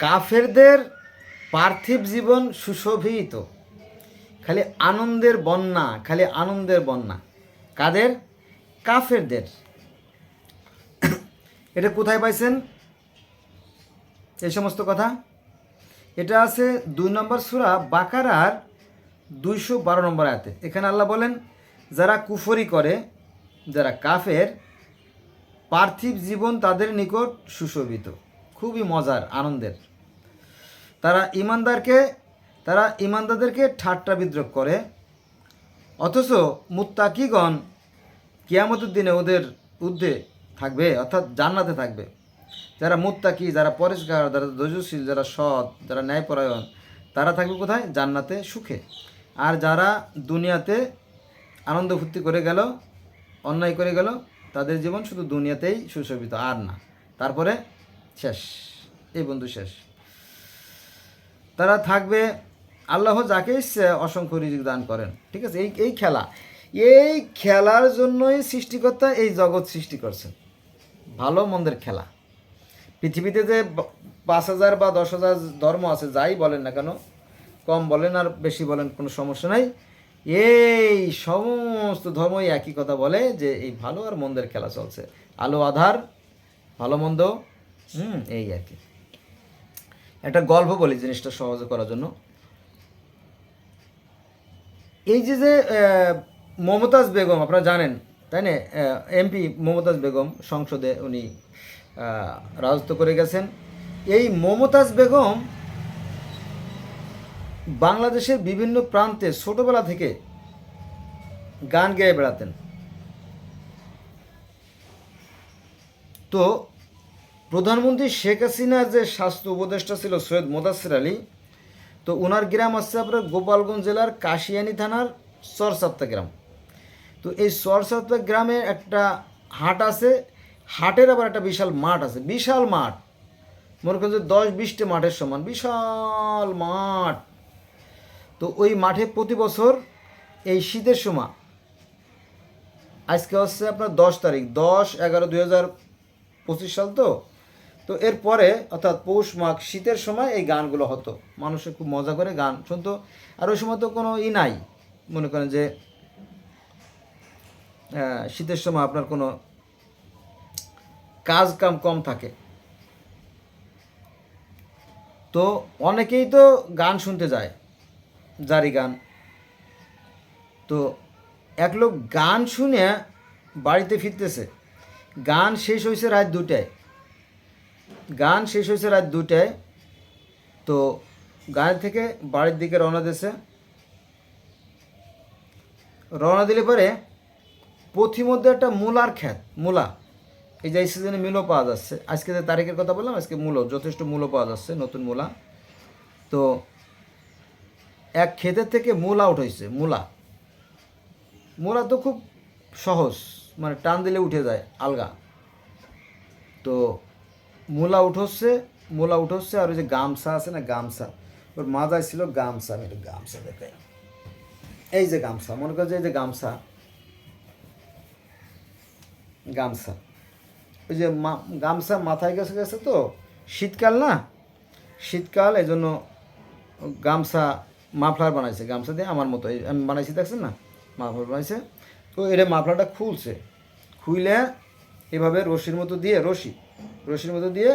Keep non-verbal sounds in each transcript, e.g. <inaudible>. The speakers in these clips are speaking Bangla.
কাফেরদের পার্থিব জীবন সুশোভিত। খালি আনন্দের বন্যা, খালি আনন্দের বন্যা। কাদের? কাফেরদের। এটা কোথায় পাইছেন? এই সমস্ত কথা। এটা আছে দুই নম্বর সুরা বাকারার দুইশো বারো নম্বর আয়াতে। এখানে আল্লাহ বলেন, যারা কুফরি করে, যারা কাফের, পার্থিব জীবন তাদের নিকট সুশোভিত। খুবই মজার, আনন্দের। তারা ইমানদারকে, তারা ইমানদারদেরকে ঠাট্টা বিদ্রোহ করে। অথচ মুত্তাকিগণ কিয়ামতের দিনে ওদের ঊর্ধ্বে থাকবে, অর্থাৎ জান্নাতে থাকবে। যারা মুত্তাকি, যারা পরিষ্কার, যারা দজশীল যারা সৎ, যারা ন্যায়পরায়ণ, তারা থাকবে কোথায়? জান্নাতে সুখে। আর যারা দুনিয়াতে আনন্দ ফুর্তি করে গেল, অন্যায় করে গেল, তাদের জীবন শুধু দুনিয়াতেই সুশোভিত, আর না। তারপরে শেষ, এই বন্ধু শেষ। তারা থাকবে, আল্লাহ যাকে অসংখ্য রিজিক দান করেন। ঠিক আছে? এই এই খেলা। এই খেলার জন্যই সৃষ্টিকর্তা এই জগৎ সৃষ্টি করছেন। ভালো মন্দের খেলা। পৃথিবীতে যে পাঁচ হাজার বা দশ হাজার ধর্ম আছে, যাই বলেন না কেন, কম বলেন আর বেশি বলেন, কোনো সমস্যা নাই। এই সমস্ত ধর্মই একই কথা বলে যে এই ভালো আর মন্দের খেলা চলছে। আলো, আধার, ভালো মন্দ, হুম, এই আর কি। একটা গল্প বলি জিনিসটা সহজে করার জন্য। এই যে যে মমতাজ বেগম, আপনারা জানেন, তাই না? এমপি মমতাজ বেগম সংসদে উনি রাজত্ব করে গেছেন। এই মমতাজ বেগম বাংলাদেশের বিভিন্ন প্রান্তে ছোটবেলা থেকে গান গেয়ে বেড়াতেন। তো প্রধানমন্ত্রী শেখ হাসিনার যে স্বাস্থ্য উপদেষ্টা ছিল সৈয়দ মোদাসির আলী, তো ওনার গ্রাম আসছে আপনার গোপালগঞ্জ জেলার কাশিয়ানি থানার চরসাপ্তা গ্রাম। তো এই চরসাপ্তা গ্রামে একটা হাট আছে, হাটের আবার একটা বিশাল মাঠ আছে, বিশাল মাঠ। মনে করেন যে দশ বিশটি মাঠের সমান, বিশাল মাঠ। তো ওই মাঠে প্রতি বছর এই শীতের সময়, আজকে হচ্ছে আপনার দশ তারিখ, দশ এগারো দুই হাজার পঁচিশ সাল তো তো এরপরে, অর্থাৎ পৌষ মাঘ শীতের সময় এই গানগুলো হতো। মানুষে খুব মজা করে গান শুনতো। আর ওই সময় তো কোনো ই নাই। মনে করেন যে শীতের সময় আপনার কোনো কাজ কাম কম থাকে। তো অনেকেই তো গান শুনতে যায়, জারি গান। তো এক লোক গান শুনে বাড়িতে ফিরতেছে। গান শেষ হয়েছে রাত দুটায় গান শেষ হয়েছে রাত দুটায় তো গান থেকে বাড়ির দিকে রওনা দিয়েছে। রওনা দিলে পরে পথিমধ্যে একটা মূলার খ্যাত, মূলা। এই যে এই সিজনে মূলো পাওয়া যাচ্ছে। আজকে যে তারিখের কথা বললাম, আজকে মূলো যথেষ্ট মূলো পাওয়া যাচ্ছে, নতুন মূলা। তো এক ক্ষেতের থেকে মূলা উঠেছে মূলা। মূলা তো খুব সহজ মানে টান দিলে উঠে যায়, আলগা। তো মূলা উঠোচ্ছে মূলা উঠোচ্ছে আর ওই যে গামছা আছে না, গামছা। ওর মাথায় ছিল গামছা, আমি গামছা দেখাই। এই যে গামছা, মনে করছে এই যে গামছা। গামছা। ওই যে গামছা মাথায় গেছে গেছে তো, শীতকাল না? শীতকাল এই জন্য গামছা মাফলার বানাইছে, গামছা দিয়ে আমার মতো আমি বানাইছি, দেখছেন না? মাফলার বানাইছে। তো এটা মাফলারটা খুলছে। খুইলে এভাবে রশির মতো দিয়ে রশি। রশির মতো দিয়ে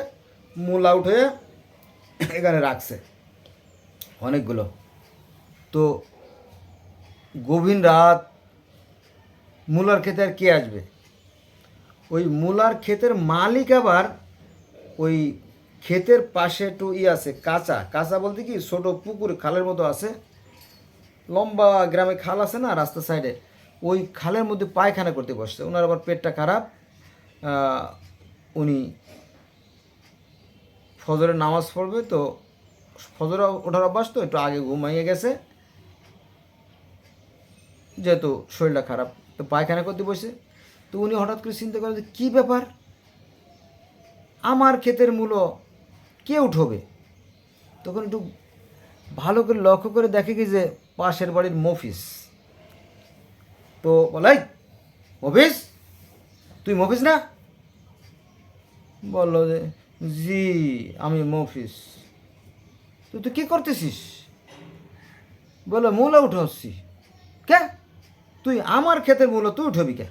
মূল আউট হয়ে এখানে রাখছে। অনেকগুলো। তো গভীর রাত, মূলার ক্ষেতে আর কে আসবে? ওই মূলার ক্ষেতের মালিক আবার ওই ক্ষেতের পাশে একটু ই আছে, কাঁচা। কাঁচা বলতে কি, ছোটো পুকুর, খালের মতো আছে। লম্বা গ্রামে খাল আছে না, রাস্তার সাইডে ওই খালের মধ্যে পায়খানা করতে বসছে। ওনার আবার পেটটা খারাপ। উনি ফজরের নামাজ পড়বে তো, ফজর ওঠার অভ্যাস তো, একটু আগে ঘুমাইয়ে গেছে। যেহেতু শরীরটা খারাপ, তো পায়খানা করতে বসে। তো উনি হঠাৎ করে চিন্তা করেন যে, কী ব্যাপার? আমার ক্ষেতের মূল্য কে উঠবে? তখন একটু ভালো করে লক্ষ্য করে দেখে কি যে, পাশের বাড়ির মফিস। তো বলাই মফিস? তুই মফিস না? বলল যে জি, আমি মফিস। তুই তুই কী করতেছিস? বলে মূলা উঠে হচ্ছি কে? তুই আমার ক্ষেতের মূল্য তুই উঠবি কে?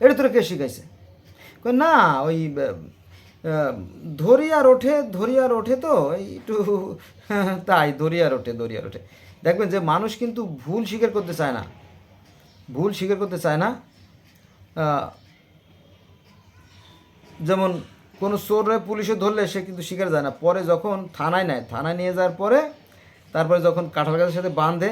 এটা তোরা কে শিখাইছে? না, ওই ধরিয়ার ওঠে ধরিয়ার ওঠে তো একটু, <laughs> তাই ধরিয়ার ওঠে ধরিয়ার ওঠে দেখবেন যে মানুষ কিন্তু ভুল স্বীকার করতে চায় না। ভুল স্বীকার করতে চায় না। যেমন কোনো চোরে পুলিশে ধরলে সে কিন্তু স্বীকার যায় না। পরে যখন থানায় নেয়, থানায় নিয়ে যাওয়ার পরে তারপরে যখন কাঁঠাল গাছের সাথে বাঁধে,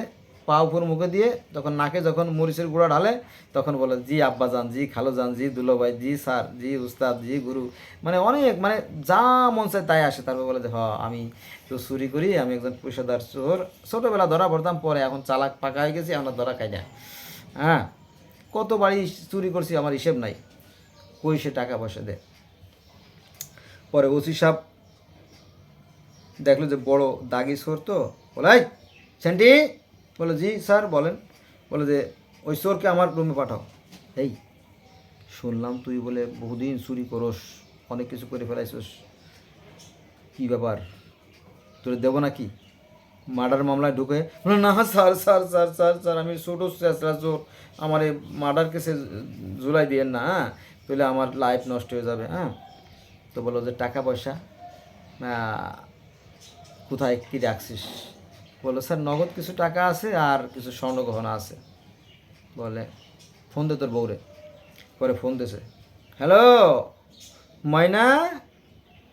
পা উপর মুখে দিয়ে তখন নাকে যখন মরিচের গুঁড়া ঢালে, তখন বলে, জি আব্বা যান, জি খালো যান, জি দুলো ভাই জি স্যার, জি উস্তাদ, জি গুরু। মানে অনেক মানে যা মন চায় তাই আসে। তারপর বলে যে, হ, আমি তো চুরি করি, আমি একজন পয়সাদার চোর। ছোটোবেলা ধরা পড়তাম, পরে এখন চালাক পাকা হয়ে গেছি আমরা ধরা খাই না। হ্যাঁ কত বাড়ি চুরি করছি আমার হিসেব নাই। কই সে টাকা পয়সা দেয়? পরে ওসি সাহেব দেখল যে বড় দাগি সোর তো। বলে "এই, স্যান্টি বলে জি স্যার বলেন। বলে যে ওই চোরকে আমার রুমে পাঠাও। এই শুনলাম তুই বলে বহুদিন চুরি করস অনেক কিছু করে ফেলাইছস। কি ব্যাপার? তোর দেবো নাকি? মার্ডার মামলায় ঢুকে না sir sir sir sir sir আমি ছোটো চোর। আমার এই মার্ডার কেসে জুলাই দিয়েন না হ্যাঁ? তাহলে আমার লাইফ নষ্ট হয়ে যাবে হ্যাঁ? তো বলো যে, টাকা পয়সা কোথায় কী রাখছিস? বলল, স্যার, নগদ কিছু টাকা আছে আর কিছু স্বর্ণ গহনা আছে। বলে, ফোন দে তোর বউরে। পরে ফোন দিছে, হ্যালো, ময়না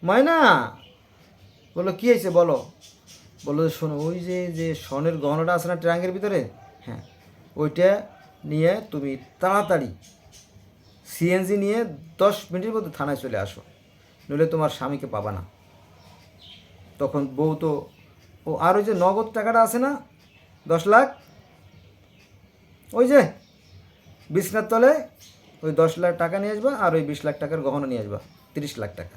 ময়না? বলল, কী হয়েছে বলো? বলল যে শোনো, ওই যে যে স্বর্ণের গহনাটা আছে না ট্রাঙ্কের ভিতরে? হ্যাঁ ওইটা নিয়ে তুমি তাড়াতাড়ি সিএনজি নিয়ে দশ মিনিটের মধ্যে থানায় চলে আসো। নইলে তোমার স্বামীকে পাবা না। তখন বউ তো, ও আর ওই যে নগদ টাকাটা আছে না, দশ লাখ, ওই যে বিছনার তলে ওই দশ লাখ টাকা নিয়ে আসবা আর ওই বিশ লাখ টাকার গহনা নিয়ে আসবা, তিরিশ লাখ টাকা।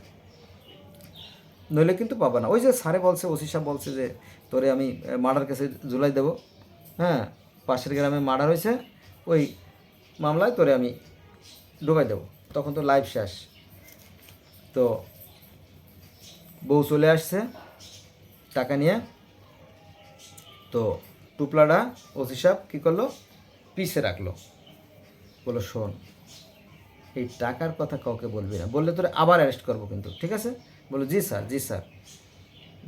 নইলে কিন্তু পাবা না। ওই যে স্যারে বলছে, ওসি সাহেব বলছে যে, তোরে আমি মার্ডার কেসে জুলাই দেবো। হ্যাঁ পাশের গ্রামে মার্ডার হয়েছে, ওই মামলায় তোরে আমি ঢুকাই দেবো। তখন তো লাইভ শেষ। তো বউ চলে আসছে টাকা নিয়ে। তো টুপলাটা ওসি সাহেব কী করল? পিছে রাখল। বলো শোন, এই টাকার কথা কাউকে বলবি না। বললে তোরে আবার অ্যারেস্ট করব কিন্তু, ঠিক আছে? বলো জি স্যার জি স্যার।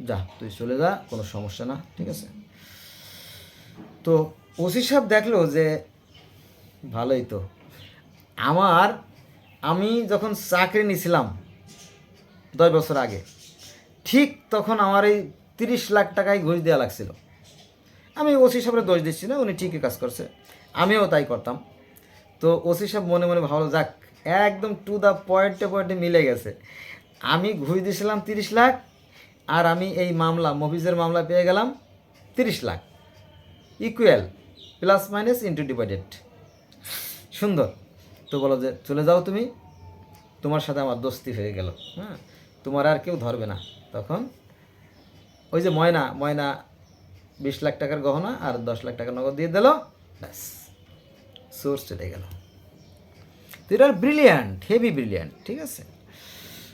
যা, তুই চলে যা, কোনো সমস্যা না, ঠিক আছে? তো ওসি সাহেব দেখল যে, ভালোই তো। আমার, আমি যখন চাকরি নিয়েছিলাম দশ বছর আগে। ঠিক তখন আমার এই তিরিশ লাখ টাকায় ঘুষ দেওয়া লাগছিল। আমি ওসি সাহেবের দোষ দিচ্ছি না, উনি ঠিকই কাজ করছে। আমিও তাই করতাম। তো ওসি সাহেব মনে মনে ভালো যাক, একদম টু দ্য পয়েন্টে পয়েন্টে মিলে গেছে। আমি ঘুষ দিয়েছিলাম তিরিশ লাখ, আর আমি এই মামলা, মফিজের মামলা পেয়ে গেলাম তিরিশ lakh. Equal plus minus into divided সুন্দর। তো বলো যে, চলে যাও তুমি। তোমার সাথে আমার দোস্তি হয়ে গেল। হ্যাঁ? তোমার আর কেউ ধরবে না। তখন ওই যে ময়না ময়না বিশ লাখ টাকার গহনা আর দশ লাখ টাকা নগদ দিয়ে দিল, ব্যাস, সোর্স চলে গেল। তো এটা ব্রিলিয়ান্ট হেভি ব্রিলিয়ান্ট ঠিক আছে?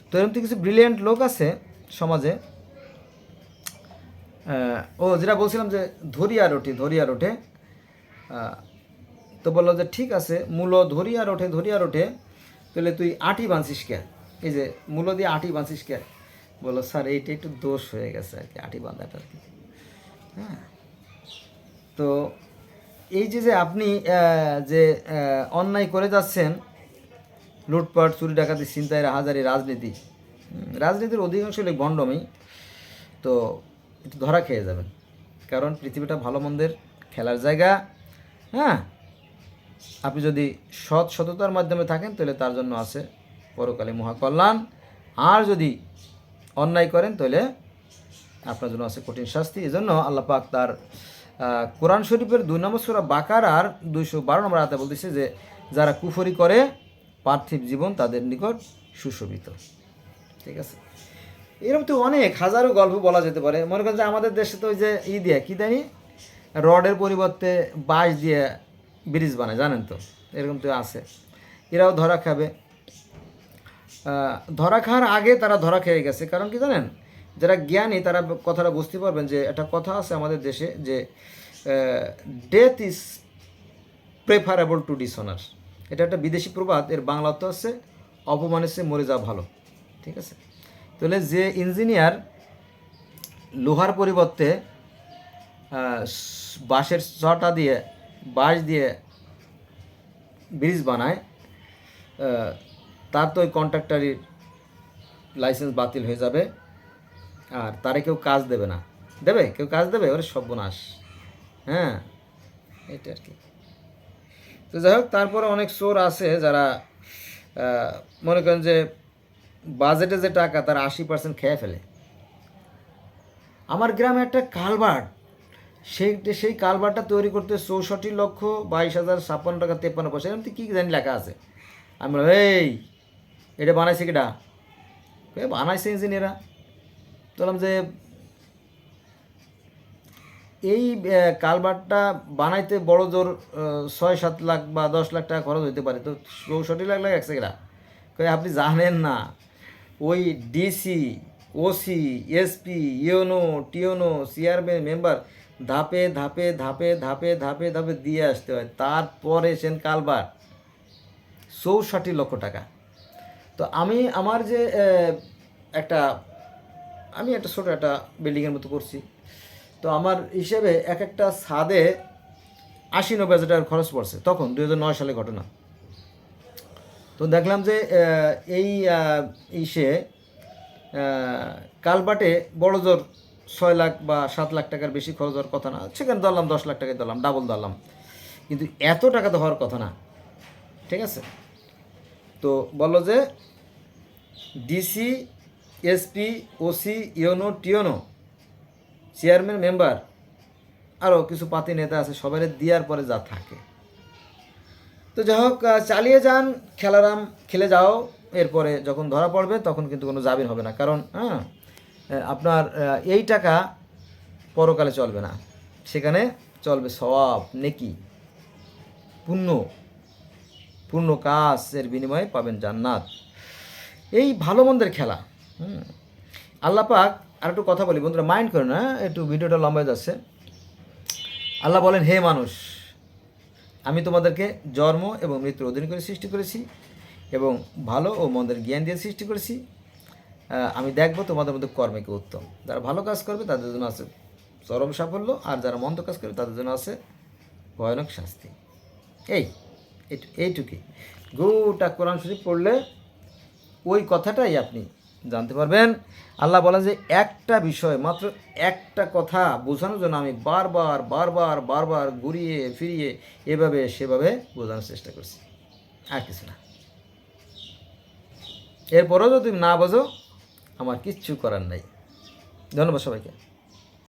তো এরকম তো কিছু ব্রিলিয়ান্ট লোক আছে সমাজে। ও যেটা বলছিলাম যে ধরিয়া রোটে ধরিয়া রোটে তো বলল যে ঠিক আছে, মূলো ধরিয়া রোটে ধরিয়া রোটে, তাহলে তুই আটি বাঁধছিস কে? এই যে মূলো দিয়ে আটি বাঁধছিস কে? বলল, স্যার, এইটা একটু দোষ হয়ে গেছে আর কি, আটি বাঁধাটা আর কি। হ্যাঁ? তো এই যে যে আপনি যে অন্যায় করে যাচ্ছেন, লুটপাট, চুরি ডাকাতি ছিনতাই হাজারি, রাজনীতি রাজনীতির অধিকাংশ লোক ভণ্ডমই তো একটু ধরা খেয়ে যাবেন। কারণ পৃথিবীটা ভালো মন্দের খেলার জায়গা হ্যাঁ? আপনি যদি সৎ সততার মাধ্যমে থাকেন, তাহলে তার জন্য আছে পরকালে মহাকল্যাণ। আর যদি অন্যায় করেন, তাহলে আপনার জন্য আছে কঠিন শাস্তি। এই জন্য আল্লাহ পাক তার কোরআন শরীফের দুই নম্বর সুরা বাকার আর দুইশো বারো নম্বর আয়াতে বলতেছে যে, যারা কুফরি করে, পার্থিব জীবন তাদের নিকট সুশোভিত। ঠিক আছে? এরকম তো অনেক, হাজারো গল্প বলা যেতে পারে। মনে করেন যে আমাদের দেশে তো ওই যে ই দিয়ে, কী দেয়নি রডের পরিবর্তে বাঁশ দিয়ে ব্রিজ বানায়, জানেন তো? এরকম তো আছে। এরাও ধরা খাবে। ধরা খাওয়ার আগে তারা ধরা খেয়ে গেছে। কারণ কি জানেন? যারা জ্ঞানী, তারা কথাটা বুঝতে পারবেন যে একটা কথা আছে আমাদের দেশে যে death is preferable to dishonour এটা একটা বিদেশি প্রবাদ, এর বাংলা অর্থ হচ্ছে অপমানের চেয়ে মরে যাওয়া ভালো। ঠিক আছে? তাহলে যে ইঞ্জিনিয়ার লোহার পরিবর্তে বাঁশের ছটা দিয়ে, বাঁশ দিয়ে ব্রিজ বানায় তার তো ওই কন্ট্রাক্টারির লাইসেন্স বাতিল হয়ে যাবে। আর তারে কেউ কাজ দেবে না। দেবে? কেউ কাজ দেবে? ওরে সর্বনাশ। হ্যাঁ এটা আর কি। তো যাই হোক, তারপরে অনেক চোর আছে যারা মনে করেন যে বাজেটে যে টাকা, তার আশি পার্সেন্ট খেয়ে ফেলে। আমার গ্রামে একটা কালভার্ট, সেই সেই কালভার্টটা তৈরি করতে চৌষট্টি লক্ষ বাইশ হাজার ছাপ্পান্ন টাকা তেপ্পান্ন পয়সা। এরকম কী জানি লেখা আছে। আমি বললাম, এই এটা বানাইছে কিটা বানাইছে ইঞ্জিনিয়াররা। বললাম যে এই আহ, কালভার্টটা বানাইতে বড় জোর ছয় সাত লাখ বা দশ লাখ টাকা খরচ হতে পারে। তো চৌষট্টি লাখ লাগে একশো কই আপনি জানেন না ওই DC OC SP UNO TNO chairman member ধাপে ধাপে ধাপে ধাপে ধাপে ধাপে দিয়ে আসতে হয়। তারপরে সেন কালভার্ট চৌষট্টি লক্ষ টাকা। তো আমি আমার যে একটা, আমি একটা ছোটো একটা বিল্ডিংয়ের মতো করছি। তো আমার হিসেবে এক একটা ছাদে আশি নব্বই হাজার টাকার খরচ পড়ছে। তখন দুই নয় সালে ঘটনা। তো দেখলাম যে এই ইসে কালবাটে বড় জোর ছয় লাখ বা সাত লাখ টাকার বেশি খরচ হওয়ার কথা না। সেখানে ধরলাম দশ লাখ টাকায় ধরলাম ডাবল ধরলাম। কিন্তু এত টাকা তো হওয়ার কথা না। ঠিক আছে? তো বলল যে DC SP OC UNO TNO, chairman, member আরও কিছু পাতি নেতা আছে সবাই দেওয়ার পরে যা থাকে। তো যাই হোক চালিয়ে যান, খেলারাম, খেলে যাও, এরপরে যখন ধরা পড়বে তখন কিন্তু কোনো জামিন হবে না। কারণ হ্যাঁ আপনার এই টাকা পরকালে চলবে না। সেখানে চলবে সব নেকি, পুণ্য। পূর্ণ কাজ এর বিনিময়ে পাবেন জান্নাত। এই ভালো মন্দের খেলা, হুম। আল্লাহ পাক আর একটু কথা বলি, বন্ধুরা মাইন্ড করে না, একটু ভিডিওটা লম্বা হয়ে যাচ্ছে। আল্লাহ বলেন, হে মানুষ, আমি তোমাদেরকে জন্ম এবং মৃত্যুর অধীন করে সৃষ্টি করেছি এবং ভালো ও মন্দের জ্ঞান দিয়ে সৃষ্টি করেছি। আমি দেখব তোমাদের মধ্যে কর্মে কে উত্তম। যারা ভালো কাজ করবে, তাদের জন্য আছে চরম সাফল্য, আর যারা মন্দ কাজ করবে, তাদের জন্য আছে ভয়ানক শাস্তি। এই এইটুকুই। গোটা কোরআন শরীফ পড়লে ওই কথাটাই আপনি জানতে পারবেন। আল্লাহ বলেন যে একটা বিষয় মাত্র একটা কথা বোঝানোর জন্য আমি বারবার বারবার বারবার ঘুরিয়ে, ফিরিয়ে এভাবে, সেভাবে বোঝানোর চেষ্টা করছি। আর কিছু না। এরপরেও যদি না বোঝো, আমার কিচ্ছু করার নাই। ধন্যবাদ সবাইকে।